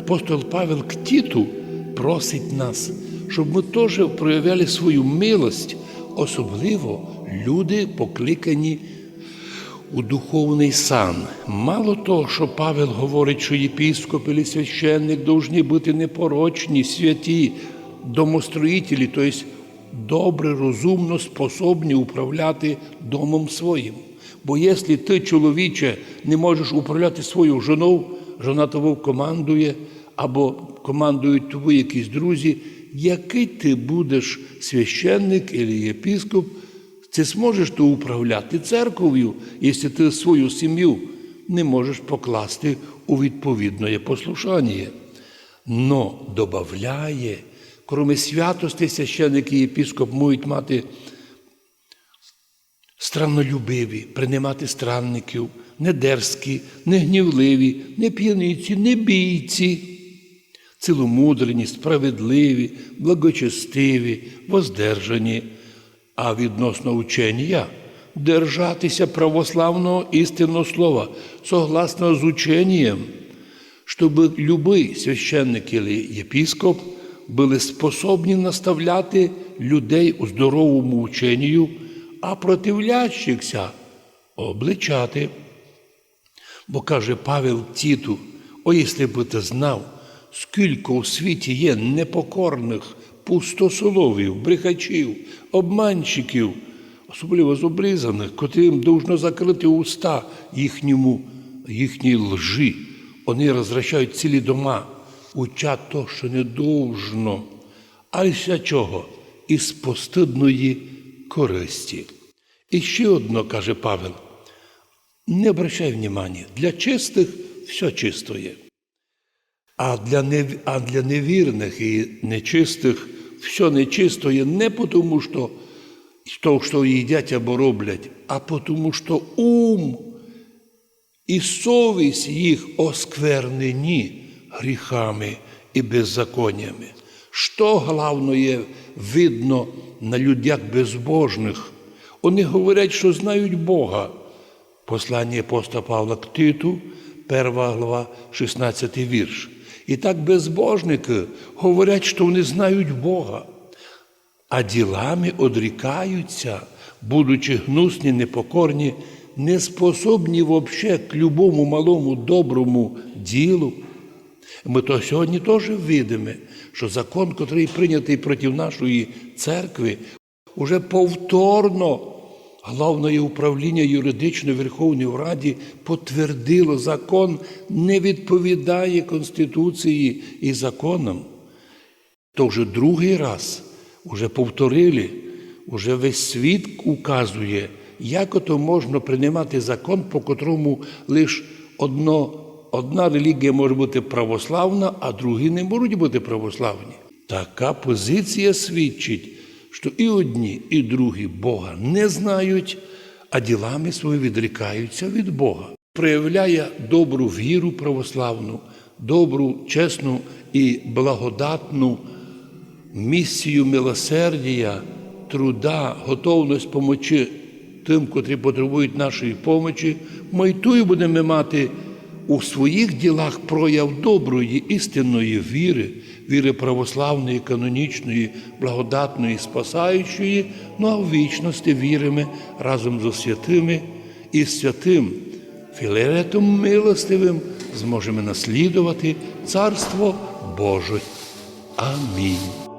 апостол Павел к Тіту просить нас, щоб ми теж проявляли свою милость, особливо люди покликані у духовний сан. Мало того, що Павел говорить, що єпіскоп і священник повинні бути непорочні, святі, домостроїтелі, тобто добре, розумно, способні управляти домом своїм. Бо якщо ти, чоловіче, не можеш управляти свою жоною, жона того командує, або командують тобі якісь друзі, який ти будеш священник або єпіскоп, ти зможеш то управляти церков'ю, якщо ти свою сім'ю не можеш покласти у відповідне послушання. Но додає, крім святості, священник і єпіскоп можуть мати страннолюбиві, приймати странників, не дерзкі, не гнівливі, не п'яниці, не бійці, ціломудрені, справедливі, благочестиві, воздержані, а відносно учення держатися православного істинного слова, согласно з ученням, щоб любий священник или єпіскоп були способні наставляти людей у здоровому ученню, а противлящихся обличати. Бо каже Павел Тіту, о, якщо би ти знав, скільки у світі є непокорних пустосоловів, брехачів, обманщиків, особливо зобрізаних, котрим должно закрити уста їхньому, їхній лжи. Вони розвращають цілі дома, учать то, що не должно. А й чого? Із постидної користі. І ще одно, каже Павел, не обращай внимания, для чистих все чисто. А для, нев... а для невірних і нечистих все нечисто є не тому, що то, що їдять або роблять, а тому, що ум і совість їх осквернені гріхами і беззаконнями. Що головно є видно на людях безбожних? Вони говорять, що знають Бога. Послання апостола Павла к Титу, 1 глава, 16 вірш. І так безбожники говорять, що вони знають Бога, а ділами одрікаються, будучи гнусні, непокорні, не способні взагалі к любому малому доброму ділу. Ми то сьогодні теж видимо, що закон, який прийнятий проти нашої церкви, уже повторно Головне управління юридичної Верховної Раді потвердило, закон не відповідає Конституції і законам. То вже другий раз, вже повторили, вже весь світ указує, як ото можна приймати закон, по котрому лише одно, одна релігія може бути православна, а другі не можуть бути православні. Така позиція свідчить що і одні, і другі Бога не знають, а ділами свої відрікаються від Бога. Проявляє добру віру православну, добру, чесну і благодатну місію милосердія, труда, готовність помочі тим, котрі потребують нашої помочі, ми й тую будемо мати у своїх ділах прояв доброї істинної віри, віри православної, канонічної, благодатної, спасаючої, ну а в вічності віримо разом з святими і святим Філаретом милостивим зможемо наслідувати Царство Боже. Амінь.